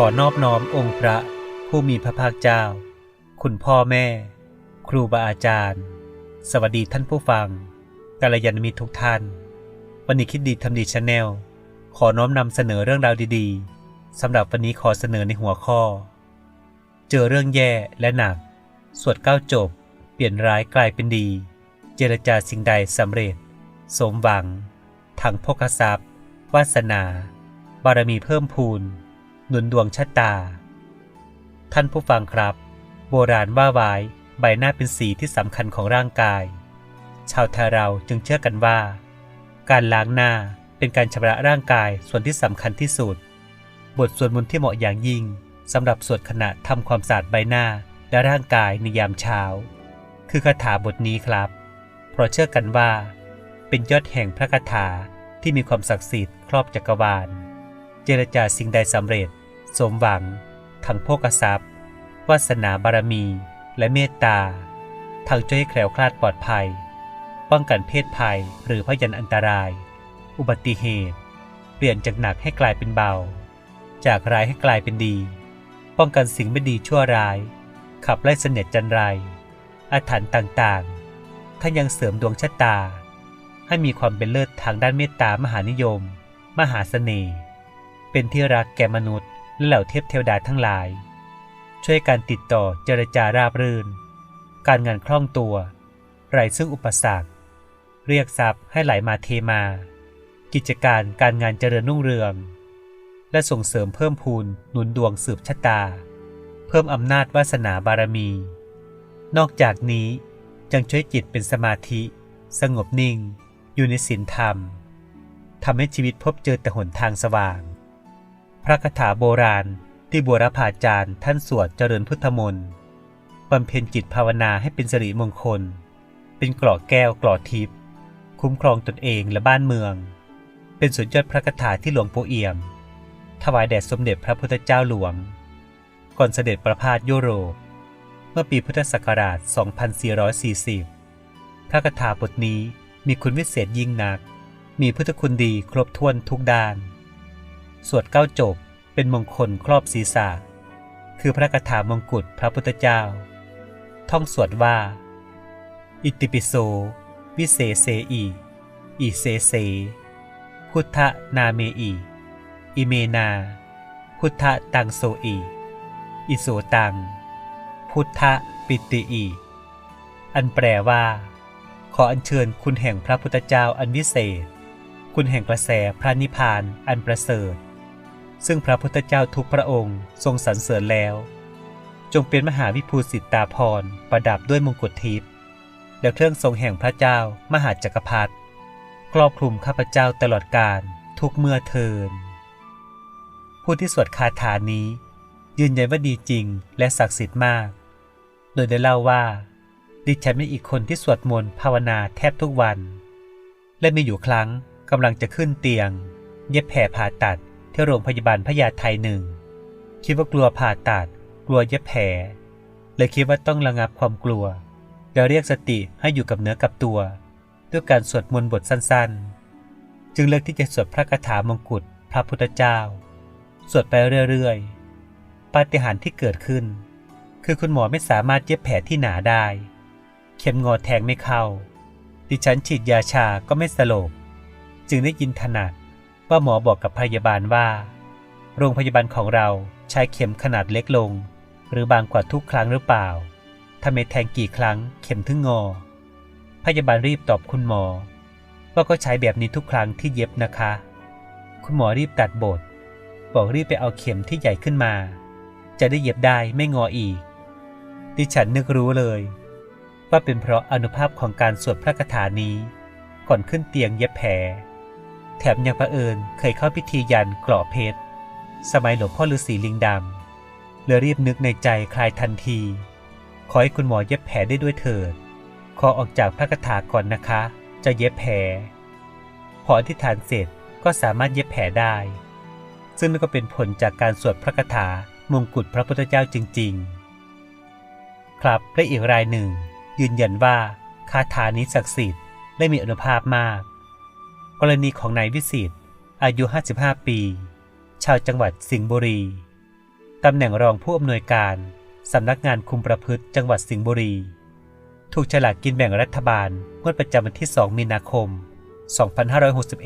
ขอนอบน้อมองค์พระผู้มีพระภาคเจ้า คุณพ่อแม่ ครูบาอาจารย์ สวัสดีท่านผู้ฟังกาลยานมิตรทุกท่าน วันนี้คิดดีทำดีชาแนล ขอน้อมนำเสนอเรื่องราวดีๆสำหรับวันนี้ขอเสนอในหัวข้อ เจอเรื่องแย่และหนัก สวดเก้าจบ เปลี่ยนร้ายกลายเป็นดี เจรจาสิ่งใดสำเร็จ สมหวังทั้งพกทรัพย์ วาสนา บารมีเพิ่มพูน หนุนดวงชะตา ท่านผู้ฟังครับ โบราณว่าไว้ใบหน้าเป็นสีที่สำคัญของร่างกาย ชาวไทยเราจึงเชื่อกันว่า การล้างหน้าเป็นการชำระร่างกายส่วนที่สำคัญที่สุด บทสวดมนต์ที่เหมาะอย่างยิ่งสำหรับสวดขณะทำความสะอาดใบหน้าและร่างกายในยามเช้า คือคาถาบทนี้ครับ เพราะเชื่อกันว่า เป็นยอดแห่งพระคาถาที่มีความศักดิ์สิทธิ์ครอบจักรวาล เจรจาสิ่งใดสำเร็จ สมหวัง ทั้งโภกทรัพย์ วาสนาบารมี และเมตตา ทั้งช่วยให้แคล้วคลาดปลอดภัย ป้องกันเพศภัยหรือพยันอันตราย อุบัติเหตุ เปลี่ยนจากหนักให้กลายเป็นเบา จากร้ายให้กลายเป็นดี ป้องกันสิ่งไม่ดีชั่วร้าย ขับไล่เสนียดจันไรอาถรรพ์ต่างๆถ้านยังเสริมดวงชะตา ให้มีความเป็นเลิศทางด้านเมตตามหานิยม มหาเสน่ห์ เป็นที่รักแก่มนุษย์ และเหล่าเทพเทวดาทั้งหลาย ช่วยการติดต่อเจรจาราบรื่น การงานคล่องตัวไร้ซึ่งอุปสรรค เรียกทรัพย์ให้ไหลมาเทมา กิจการการงานเจริญรุ่งเรือง และส่งเสริมเพิ่มพูนหนุนดวงสืบชะตา เพิ่มอำนาจวาสนาบารมี นอกจากนี้ยังช่วยจิตเป็นสมาธิ สงบนิ่ง อยู่ในศีลธรรมทำให้ชีวิตพบเจอแต่หนทางสว่าง ระคาถาโบราณที่บัวรพาจารย์ท่านสวดเจริญพุทธมนต์บำเพ็ญจิตภาวนาให้เป็นสิริมงคล เป็นกราะแก้วกราะทิพย์คุ้มครองตนเองและบ้านเมือง เป็นสุดยอดพระคาถาที่หลวงปู่เอี่ยม ถวายแด่สมเด็จพระพุทธเจ้าหลวง ก่อนเสด็จประพาสยุโรป เมื่อปีพุทธศักราช 2440 พระคาถาบทนี้มีคุณวิเศษยิ่งนัก มีพุทธคุณดีครบถ้วนทุกด้าน สวดเก้าจบเป็นมงคลครอบศีรษะ คือพระคาถามงกุฎพระพุทธเจ้า ท่องสวดว่า อิติปิโส วิเศษเสอีอิเสเส พุทธนาเมอีอิเมนา พุทธตังโซอีอิโสตัง พุทธปิติอี อันแปลว่า ขออัญเชิญคุณแห่งพระพุทธเจ้าอันวิเศษ คุณแห่งกระแสพระนิพพานอันประเสริฐ ซึ่งพระพุทธเจ้าทุกพระองค์ทรงสรรเสริญแล้ว จงเป็นมหาวิภูสิตาพรประดับด้วยมงกุฎทิพย์และเครื่องทรงแห่งพระเจ้ามหาจักรพรรดิครอบคลุมข้าพเจ้าตลอดกาลทุกเมื่อเทิน ผู้ที่สวดคาถานี้ ยืนยันว่าดีจริงและศักดิ์สิทธิ์มาก โดยได้เล่าว่า ดิฉันเป็นอีกคนที่สวดมนต์ภาวนาแทบทุกวัน และมีอยู่ครั้งกำลังจะขึ้นเตียง เย็บแผลผ่าตัด ที่โรงพยาบาลพญาไทหนึ่ง คิดว่ากลัวผ่าตัดกลัวเย็บแผลเลยคิดว่าต้องระงับความกลัวแล้วเรียกสติให้อยู่กับเนื้อกับตัว ด้วยการสวดมนต์บทสั้นๆ จึงเลือกที่จะสวดพระคาถามงกุฎพระพุทธเจ้า สวดไปเรื่อยๆ ปาฏิหาริย์ที่เกิดขึ้น คือคุณหมอไม่สามารถเย็บแผลที่หนาได้ เข็มงอแทงไม่เข้า ดิฉันฉีดยาชาก็ไม่สลบ จึงได้ยินถนัด ว่าหมอบอกกับพยาบาลว่า โรงพยาบาลของเราใช้เข็มขนาดเล็กลง หรือบางกว่าทุกครั้งหรือเปล่าทำไมแทงกี่ครั้งเข็มถึงงอ พยาบาลรีบตอบคุณหมอ ว่าก็ใช้แบบนี้ทุกครั้งที่เย็บนะคะ คุณหมอรีบตัดบท บอกรีบไปเอาเข็มที่ใหญ่ขึ้นมา จะได้เย็บได้ไม่งออีก ดิฉันนึกรู้เลย ว่าเป็นเพราะอนุภาพของการสวดพระคาถานี้ ก่อนขึ้นเตียงเย็บแผล แถมยังประเอิญเคยเข้าพิธียันกรอเพชร สมัยหลวงพ่อฤาษีลิงดำเลยรีบนึกในใจคลายทันที ขอให้คุณหมอเย็บแผลได้ด้วยเถิด ขอออกจากพระคาถาก่อนนะคะ จะเย็บแผล พออธิษฐานเสร็จก็สามารถเย็บแผลได้ ซึ่งนั่นก็เป็นผลจากการสวดพระคาถามงกุฎพระพุทธเจ้าจริง ๆ ครับและอีกรายหนึ่ง ยืนยันว่าคาถานี้ศักดิ์สิทธิ์และมีอนุภาพมาก กรณีของนายวิสิตอายุ 55 ปี ชาวจังหวัดสิงห์บุรี ตำแหน่งรองผู้อำนวยการสำนักงานคุมประพฤติจังหวัดสิงห์บุรี ถูกฉลากกินแบ่งรัฐบาลงวดประจำวันที่ 2 มีนาคม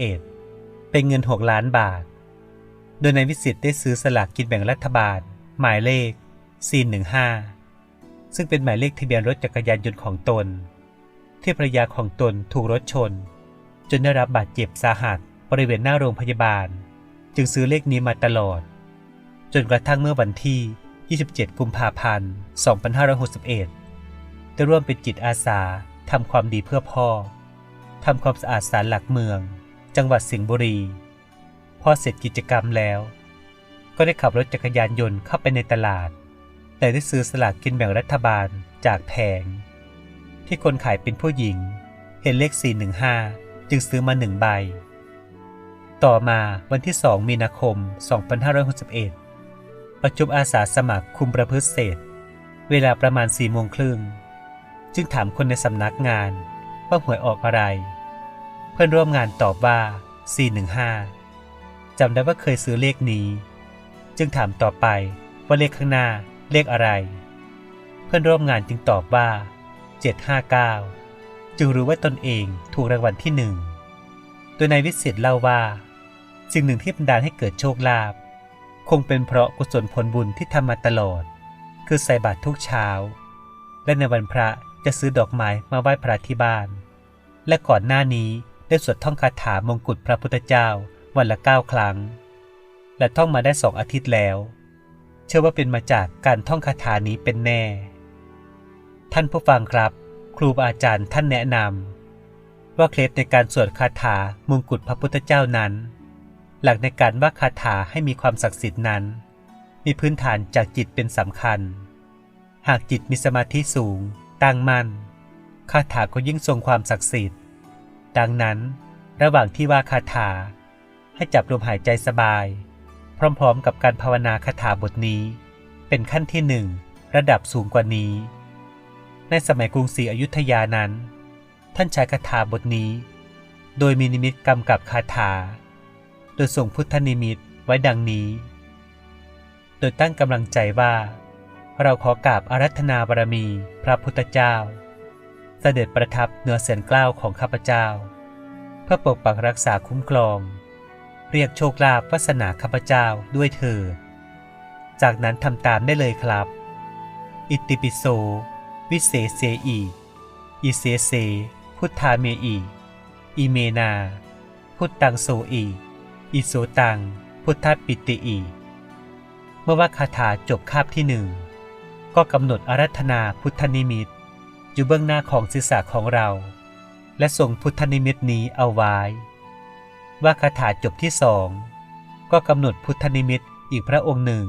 2561 เป็นเงิน 6 ล้านบาท โดยนายวิสิทธิ์ได้ซื้อสลากกินแบ่งรัฐบาล หมายเลข 415 ซึ่งเป็นหมายเลขทะเบียนรถจักรยานยนต์ของตน ที่ภรรยาของตนถูกรถชน จนได้รับบาดเจ็บสาหัสบริเวณหน้าโรงพยาบาล จึงซื้อเลขนี้มาตลอด จนกระทั่งเมื่อวันที่ 27 กุมภาพันธ์ 2561 ได้ร่วมเป็นจิตอาสาทำความดีเพื่อพ่อทำความสะอาดศาลหลักเมือง จังหวัดสิงห์บุรี พอเสร็จกิจกรรมแล้ว ก็ได้ขับรถจักรยานยนต์เข้าไปในตลาด แต่ได้ซื้อสลากกินแบ่งรัฐบาลจากแผง ที่คนขายเป็นผู้หญิง เห็นเลข 415 จึงซื้อมาหนึ่งใบ ต่อมาวันที่ 2 มีนาคม 2561 ประชุมอาสาสมัครคุมประพฤติเสร็จเวลาประมาณ4โมงครึ่ง จึงถามคนในสำนักงานว่าหวยออกอะไร เพื่อนร่วมงานตอบว่า 415 จำได้ว่าเคยซื้อเลขนี้ จึงถามต่อไปว่าเลขข้างหน้าเลขอะไร เพื่อนร่วมงานจึงตอบว่า 759 จึงรู้ว่าตนเองถูกรางวัลที่หนึ่งโดยนายวิเศษเล่าว่า สิ่งหนึ่งที่บันดาลให้เกิดโชคลาภคงเป็นเพราะกุศลผลบุญที่ทำมาตลอด คือใส่บาตรทุกเช้า และในวันพระจะซื้อดอกไม้มาไหว้พระที่บ้าน และก่อนหน้านี้ได้สวดท่องคาถามงกุฎพระพุทธเจ้าวันละเก้าครั้ง และท่องมาได้สองอาทิตย์แล้ว เชื่อว่าเป็นมาจากการท่องคาถานี้เป็นแน่ ท่านผู้ฟังครับ ครูบาอาจารย์ท่านแนะนำว่าเคล็ดในการสวดคาถามงกุฎพระพุทธเจ้านั้น หลักในการว่าคาถาให้มีความศักดิ์สิทธิ์นั้น มีพื้นฐานจากจิตเป็นสำคัญ หากจิตมีสมาธิสูง ตั้งมั่นคาถาก็ยิ่งทรงความศักดิ์สิทธิ์ ดังนั้น ระหว่างที่ว่าคาถา ให้จับลมหายใจสบาย พร้อมๆ กับการภาวนาคาถาบทนี้ เป็นขั้นที่หนึ่งระดับสูงกว่านี้ ในสมัยกรุงศรีอยุธยานั้น ท่านใช้คาถาบทนี้ โดยมีนิมิตกำกับคาถา โดยส่งพุทธนิมิตไว้ดังนี้ โดยตั้งกำลังใจว่า เราขอกราบอารัธนาบารมีพระพุทธเจ้า เสด็จประทับเหนือเสียนกล้าวของข้าพเจ้า เพื่อปกปักรักษาคุ้มครอง เรียกโชคลาภวาสนาข้าพเจ้าด้วยเถิดจากนั้นทำตามได้เลยครับ อิติปิโส วิเศษเสอี อิเสเส พุทธาเมอี อิเมนา พุทธังโสอีอิโสตัง พุทธปิติอี เมื่อว่าคาถาจบคาบที่หนึ่ง ก็กำหนดอารัธนาพุทธนิมิต อยู่เบื้องหน้าของศีรษะของเรา และส่งพุทธนิมิตนี้เอาไว้ ว่าคาถาจบที่สอง ก็กำหนดพุทธนิมิตอีกพระองค์หนึ่ง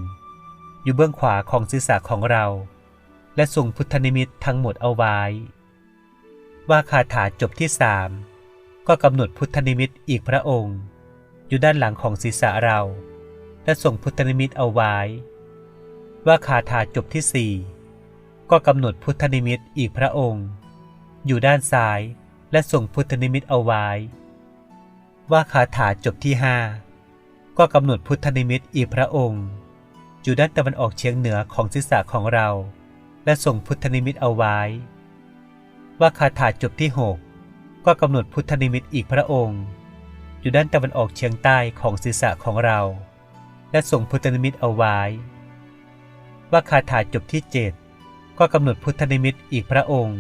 อยู่เบื้องขวาของศีรษะของเรา และส่งพุทธนิมิตทั้งหมดเอาไว้ ว่าคาถาจบที่สามก็กำหนดพุทธนิมิตอีกพระองค์ อยู่ด้านหลังของศีรษะเรา และส่งพุทธนิมิตเอาไว้ ว่าคาถาจบที่สี่ก็กำหนดพุทธนิมิตอีกพระองค์ อยู่ด้านซ้ายและส่งพุทธนิมิตเอาไว้ ว่าคาถาจบที่ห้าก็กำหนดพุทธนิมิตอีกพระองค์ อยู่ด้านตะวันออกเฉียงเหนือของศีรษะของเรา และส่งพุทธนิมิตเอาไว้ ว่าคาถาจบที่หกก็กำหนดพุทธนิมิตอีกพระองค์ อยู่ด้านตะวันออกเฉียงใต้ของศีรษะของเรา และส่งพุทธนิมิตเอาไว้ ว่าคาถาจบที่เจ็ดก็กำหนดพุทธนิมิตอีกพระองค์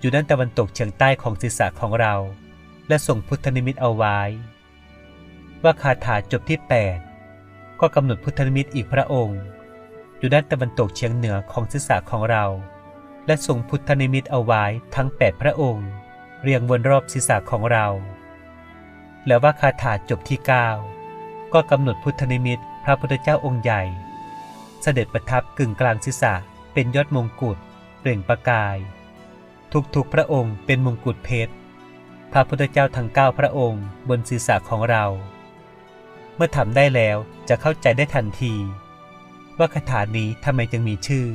อยู่ด้านตะวันตกเฉียงใต้ของศีรษะของเรา และส่งพุทธนิมิตเอาไว้ ว่าคาถาจบที่แปดก็กำหนดพุทธนิมิตอีกพระองค์ อยู่ด้านตะวันตกเฉียงเหนือของศีรษะของเรา และส่งพุทธนิมิตเอาไว้ทั้งแปดพระองค์ เรียงวนรอบศีรษะของเรา แล้วว่าคาถาจบที่ 9 ก็กำหนดพุทธนิมิตพระพุทธเจ้าองค์ใหญ่ เสด็จประทับกึ่งกลางศีรษะเป็นยอดมงกุฎเปล่งประกาย ทุกๆพระองค์เป็นมงกุฎเพชรพระพุทธเจ้าทั้งเก้าพระองค์บนศีรษะของเรา เมื่อทำได้แล้วจะเข้าใจได้ทันที ว่าคาถานี้ทำไมจึงมีชื่อ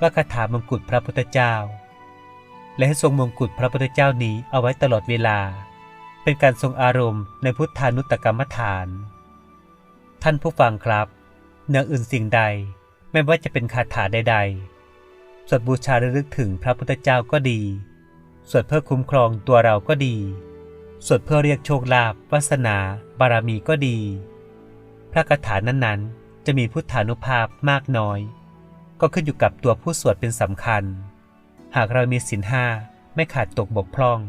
ว่าคาถามงกุฎพระพุทธเจ้า และให้ทรงมงกุฎพระพุทธเจ้านี้เอาไว้ตลอดเวลา เป็นการทรงอารมณ์ในพุทธานุตกรรมฐาน ท่านผู้ฟังครับเหนืออื่นสิ่งใดไม่ว่าจะเป็นคาถาใด ๆ สวดบูชาระลึกถึงพระพุทธเจ้าก็ดี สวดเพื่อคุ้มครองตัวเราก็ดี สวดเพื่อเรียกโชคลาภวาสนา บารมีก็ดี พระคาถานั้นๆ จะมีพุทธานุภาพมากน้อย ก็ขึ้นอยู่กับตัวผู้สวดเป็นสำคัญ หากเรามีศีลห้าไม่ขาดตกบกพร่อง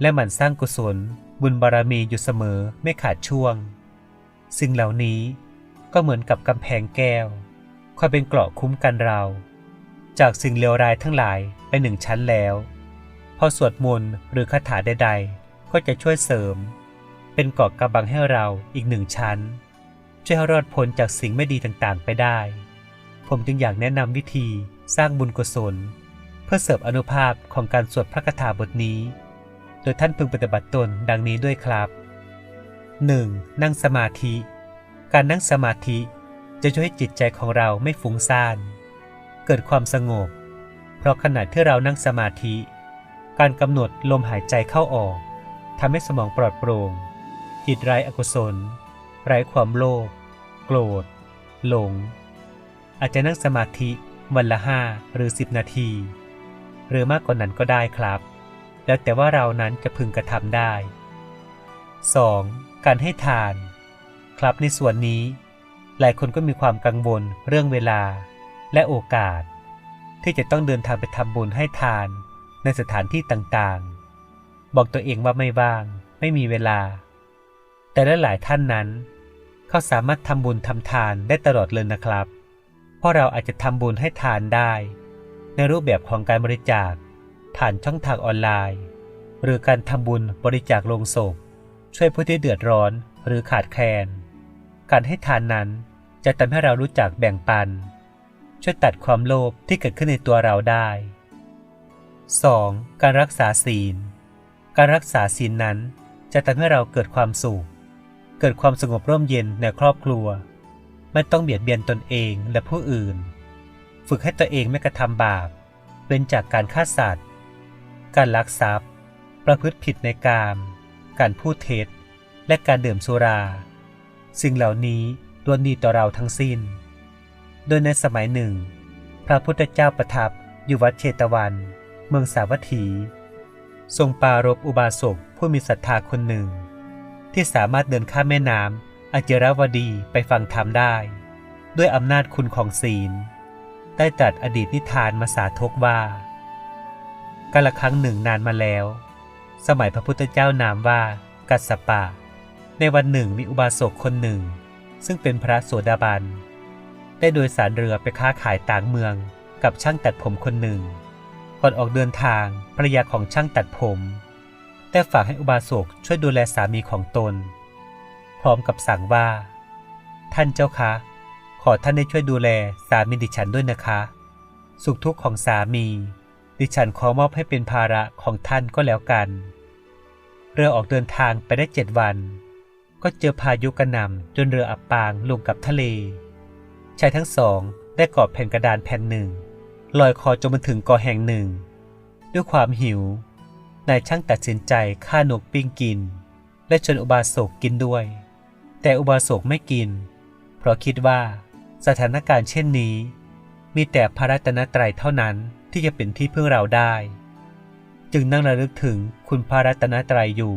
และหมั่นสร้างกุศล บุญบารมีอยู่เสมอไม่ขาดช่วงสิ่งเหล่านี้ก็เหมือนกับกำแพงแก้ว คอยเป็นเกราะคุ้มกันเรา จากสิ่งเลวร้ายทั้งหลายไปหนึ่งชั้นแล้ว พอสวดมนต์หรือคาถาใด ๆ ก็จะช่วยเสริม เป็นเกราะกำบังให้เราอีกหนึ่งชั้น ช่วยให้รอดพ้นจากสิ่งไม่ดีต่างๆ ไปได้ ผมจึงอยากแนะนำวิธีสร้างบุญกุศล เพื่อเสริมอนุภาพของการสวดพระคาถาบทนี้ โดยท่านพึงปฏิบัติตนดังนี้ด้วยครับ 1. นั่งสมาธิ การนั่งสมาธิจะช่วยให้จิตใจของเราไม่ฟุ้งซ่าน เกิดความสงบ เพราะขณะที่เรานั่งสมาธิ การกำหนดลมหายใจเข้าออกทำให้สมองปลอดโปร่งจิตไร้อกุศล ไร้ความโลภโกรธ หลง อาจจะนั่งสมาธิวันละห้าหรือสิบนาที หรือมากกว่านั้นก็ได้ครับ แล้วแต่ว่าเรานั้นจะพึงกระทำได้ 2. การให้ทาน ครับในส่วนนี้ หลายคนก็มีความกังวลเรื่องเวลาและโอกาส ที่จะต้องเดินทางไปทำบุญให้ทานในสถานที่ต่างๆ บอกตัวเองว่าไม่ว่าง ไม่มีเวลา แต่และหลายท่านนั้น เขาสามารถทำบุญทำทานได้ตลอดเลยนะครับ เพราะเราอาจจะทำบุญให้ทานได้ ในรูปแบบของการบริจาค ผ่านช่องทางออนไลน์ หรือการทำบุญบริจาคลงศพ ช่วยผู้ที่เดือดร้อนหรือขาดแคลน การให้ทานนั้นจะทำให้เรารู้จักแบ่งปัน ช่วยตัดความโลภที่เกิดขึ้นในตัวเราได้ 2. การรักษาศีล การรักษาศีลนั้นจะทำให้เราเกิดความสุข เกิดความสงบร่มเย็นในครอบครัว ไม่ต้องเบียดเบียนตนเองและผู้อื่น ฝึกให้ตัวเองไม่กระทำบาปเว้นจากการฆ่าสัตว์ การลักทรัพย์ ประพฤติผิดในกาม การพูดเท็จ และการดื่มสุรา สิ่งเหล่านี้ล้วนดีต่อเราทั้งสิ้น โดยในสมัยหนึ่ง พระพุทธเจ้าประทับอยู่วัดเชตวัน เมืองสาวัตถี ทรงปรารบอุบาสกผู้มีศรัทธาคนหนึ่ง ที่สามารถเดินข้ามแม่น้ำอาจิรวดีไปฟังธรรมได้ ด้วยอำนาจคุณของศีล ได้ตรัสอดีตนิทานมาสาธกว่า กาละครั้งหนึ่งนานมาแล้ว สมัยพระพุทธเจ้านามว่ากัสสปะ ในวันหนึ่งมีอุบาสกคนหนึ่ง ซึ่งเป็นพระโสดาบัน ได้โดยสารเรือไปค้าขายต่างเมืองกับช่างตัดผมคนหนึ่ง ก่อนออกเดินทางภรรยาของช่างตัดผม ได้ฝากให้อุบาสกช่วยดูแลสามีของตน พร้อมกับสั่งว่า ท่านเจ้าคะ ขอท่านได้ช่วยดูแลสามีดิฉันด้วยนะคะ สุขทุกข์ของสามี ดิฉันขอมอบให้เป็นภาระของท่านก็แล้วกัน เรือออกเดินทางไปได้เจ็ดวัน ก็เจอพายุกระหน่ำจนเรืออับปางลงกับทะเลชายทั้งสองได้กอดแผ่นกระดานแผ่นหนึ่งลอยคอจนมาถึงเกาะแห่งหนึ่ง ด้วยความหิว นายช่างตัดสินใจฆ่านกปิ้งกิน และชวนอุบาสกกินด้วย แต่อุบาสกไม่กิน เพราะคิดว่าสถานการณ์เช่นนี้ มีแต่พระรัตนตรัยเท่านั้นที่จะเป็นที่พึ่งเราได้ จึงนั่งระลึกถึงคุณพระรัตนตรัยอยู่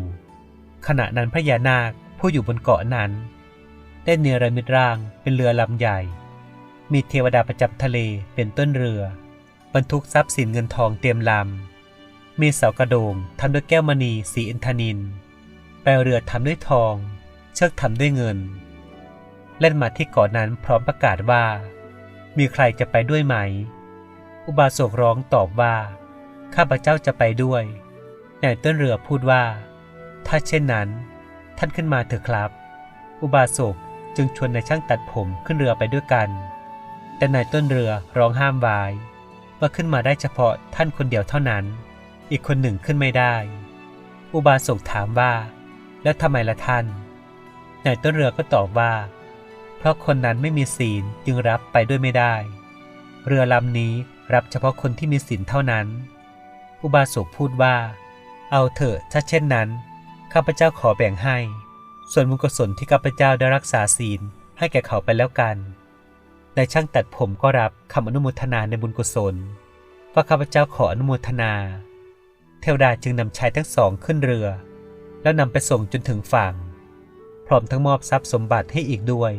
ขณะนั้นพระยานาคผู้อยู่บนเกาะนั้น ได้เนรมิตร่างเป็นเรือลำใหญ่ มีเทวดาประจำทะเลเป็นต้นเรือ บรรทุกทรัพย์สินเงินทองเตรียมลำ มีเสากระโดงทำด้วยแก้วมณีสีอินทนินแปลเรือทำด้วยทอง เชือกทำด้วยเงิน เล่นมาที่เกาะนนั้นพร้อมประกาศว่า มีใครจะไปด้วยไหม อุบาสกร้องตอบว่า ข้าพเจ้าจะไปด้วยนายต้นเรือพูดว่า ถ้าเช่นนั้น ท่านขึ้นมาเถอะครับ อุบาสกจึงชวนนายช่างตัดผมขึ้นเรือไปด้วยกัน แต่นายต้นเรือร้องห้ามไว้ว่าขึ้นมาได้เฉพาะท่านคนเดียวเท่านั้น อีกคนหนึ่งขึ้นไม่ได้ อุบาสกถามว่า แล้วทำไมละท่านนายต้นเรือก็ตอบว่า เพราะคนนั้นไม่มีศีลจึงรับไปด้วยไม่ได้ เรือลำนี้รับเฉพาะคนที่มีศีลเท่านั้น อุบาสกพูดว่า เอาเถอะถ้าเช่นนั้นข้าพเจ้าขอแบ่งให้ ส่วนบุญกุศลที่ข้าพเจ้าได้รักษาศีลให้แก่เขาไปแล้วกันนายช่างตัดผมก็รับคำอนุโมทนาในบุญกุศลว่าข้าพเจ้าขออนุโมทนา เทวดาจึงนำชายทั้งสองขึ้นเรือ แล้วนำไปส่งจนถึงฝั่ง พร้อมทั้งมอบทรัพย์สมบัติให้อีกด้วย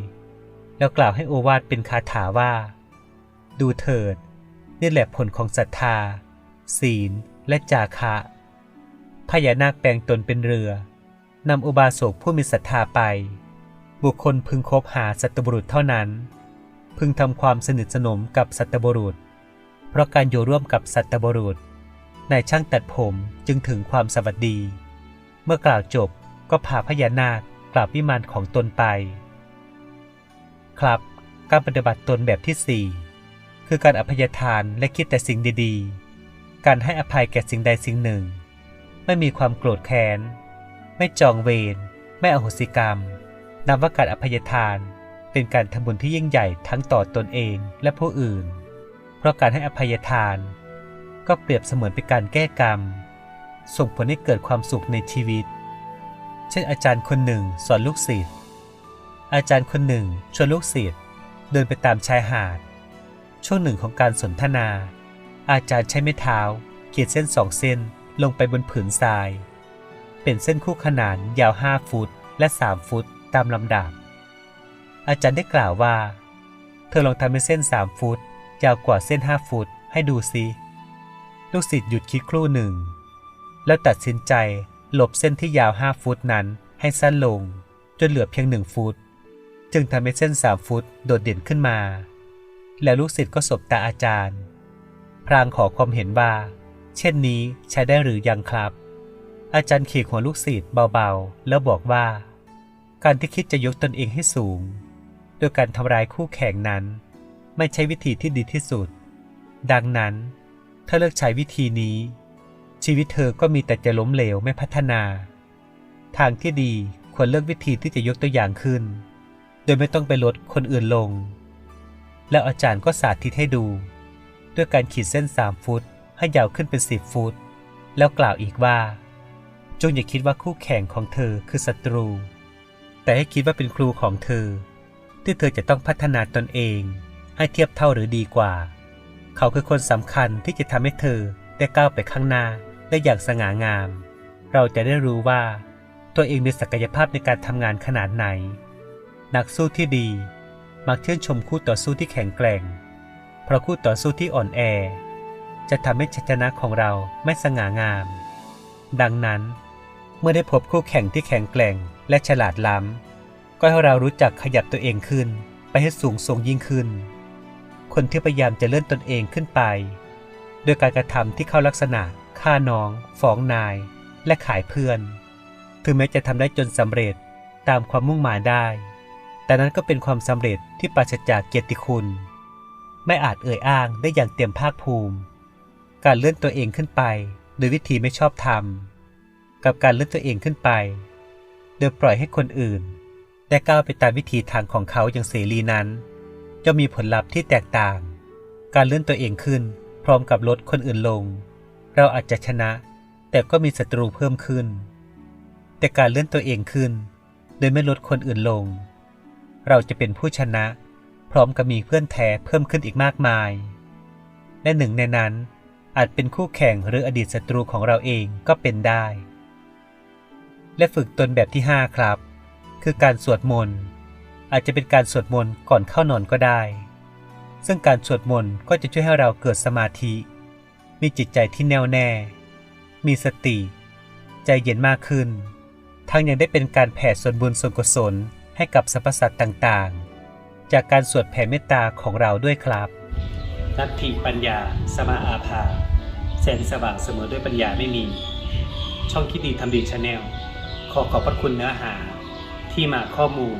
แล้วกล่าวให้โอวาทเป็นคาถาว่า ดูเถิด นี่แหละผลของศรัทธา ศีลและจาคะพญานาคแปลงตนเป็นเรือนำอุบาสกผู้มีศรัทธาไป บุคคลพึงคบหาสัตบุรุษเท่านั้น พึงทำความสนิทสนมกับสัตบุรุษ เพราะการอยู่ร่วมกับสัตบุรุษ นายช่างตัดผมจึงถึงความสวัสดี เมื่อกล่าวจบก็พาพญานาคกลับวิมานของตนไป ครับ การปฏิบัติตนแบบที่ 4 คือการอภัยทานและคิดแต่สิ่งดีๆ การให้อภัยแก่สิ่งใดสิ่งหนึ่ง ไม่มีความโกรธแค้น ไม่จองเวร ไม่อโหสิกรรม นับว่าการอภัยทานเป็นการทำบุญที่ยิ่งใหญ่ทั้งต่อตนเองและผู้อื่น เพราะการให้อภัยทาน ก็เปรียบเสมือนเป็นการแก้กรรม ส่งผลให้เกิดความสุขในชีวิต เช่นอาจารย์คนหนึ่งสอนลูกศิษย์อาจารย์คนหนึ่งชวนลูกศิษย์เดินไปตามชายหาด ช่วงหนึ่งของการสนทนา อาจารย์ใช้ไม้เท้าเขียนเส้นสองเส้นลงไปบนผืนทราย เป็นเส้นคู่ขนานยาว 5 ฟุตและ 3 ฟุตตามลำดับ อาจารย์ได้กล่าวว่า เธอลองทำเป็นเส้น 3 ฟุตยาวกว่าเส้น 5 ฟุตให้ดูสิ ลูกศิษย์หยุดคิดครู่หนึ่ง แล้วตัดสินใจหลบเส้นที่ยาว5ฟุตนั้นให้สั้นลง จนเหลือเพียง1ฟุต จึงทำให้เส้น3ฟุตโดดเด่นขึ้นมา แล้วลูกศิษย์ก็สบตาอาจารย์ พรางขอความเห็นว่า เช่นนี้ใช้ได้หรือยังครับ อาจารย์ขี่หัวลูกศิษย์เบาๆ แล้วบอกว่า การที่คิดจะยกตนเองให้สูง โดยการทำร้ายคู่แข่งนั้น ไม่ใช่วิธีที่ดีที่สุด ดังนั้น ถ้าเลือกใช้วิธีนี้ ชีวิตเธอก็มีแต่จะล้มเหลวไม่พัฒนา ทางที่ดีควรเลือกวิธีที่จะยกตัวอย่างขึ้น โดยไม่ต้องไปลดคนอื่นลง แล้วอาจารย์ก็สาธิตให้ดู ด้วยการขีดเส้น 3 ฟุต ให้ยาวขึ้นเป็น 10 ฟุต แล้วกล่าวอีกว่า จงอย่าคิดว่าคู่แข่งของเธอคือศัตรู แต่ให้คิดว่าเป็นครูของเธอ ที่เธอจะต้องพัฒนาตนเอง ให้เทียบเท่าหรือดีกว่า เขาคือคนสำคัญที่จะทำให้เธอได้ก้าวไปข้างหน้าได้อย่างสง่างาม เราจะได้รู้ว่า ตัวเองมีศักยภาพในการทำงานขนาดไหน นักสู้ที่ดี มักชื่นชมคู่ต่อสู้ที่แข็งแกร่ง เพราะคู่ต่อสู้ที่อ่อนแอ จะทำให้ชัยชนะของเราไม่สง่างาม ดังนั้น เมื่อได้พบคู่แข่งที่แข็งแกร่งและฉลาดล้ำก็ให้เรารู้จักขยับตัวเองขึ้นไปให้สูงส่งยิ่งขึ้น คนที่พยายามจะเลื่อนตนเองขึ้นไป โดยการกระทำที่เข้าลักษณะฆ่าน้อง ฟ้องนาย และขายเพื่อน ถึงแม้จะทำได้จนสำเร็จตามความมุ่งหมายได้ แต่นั้นก็เป็นความสำเร็จที่ปราศจากเกียรติคุณ ไม่อาจเอ่ยอ้างได้อย่างเต็มภาคภูมิ การเลื่อนตัวเองขึ้นไป โดยวิธีไม่ชอบธรรม กับการเลื่อนตัวเองขึ้นไป โดยปล่อยให้คนอื่น ได้ก้าวไปตามวิธีทางของเขาอย่างเสรีนั้น จะมีผลลัพธ์ที่แตกต่าง การเลื่อนตัวเองขึ้น พร้อมกับลดคนอื่นลง เราอาจจะชนะ แต่ก็มีศัตรูเพิ่มขึ้น แต่การเลื่อนตัวเองขึ้นโดยไม่ลดคนอื่นลง เราจะเป็นผู้ชนะ พร้อมกับมีเพื่อนแท้เพิ่มขึ้นอีกมากมาย และหนึ่งในนั้นอาจเป็นคู่แข่งหรืออดีตศัตรูของเราเองก็เป็นได้ และฝึกตนแบบที่ 5 ครับ คือการสวดมนต์ อาจจะเป็นการสวดมนต์ก่อนเข้านอนก็ได้ ซึ่งการสวดมนต์ก็จะช่วยให้เราเกิดสมาธิ มีจิตใจที่แน่วแน่ มีสติ ใจเย็นมากขึ้น ทั้งยังได้เป็นการแผ่ส่วนบุญส่วนกุศลให้กับสรรพสัตว์ต่างๆ จากการสวดแผ่เมตตาของเราด้วยครับนัตถิปัญญา สมาอาภาแสงสว่างเสมอด้วยปัญญาไม่มี ช่องคิดดีทำดีชาแนลขอขอบพระคุณเนื้อหาที่มาข้อมูล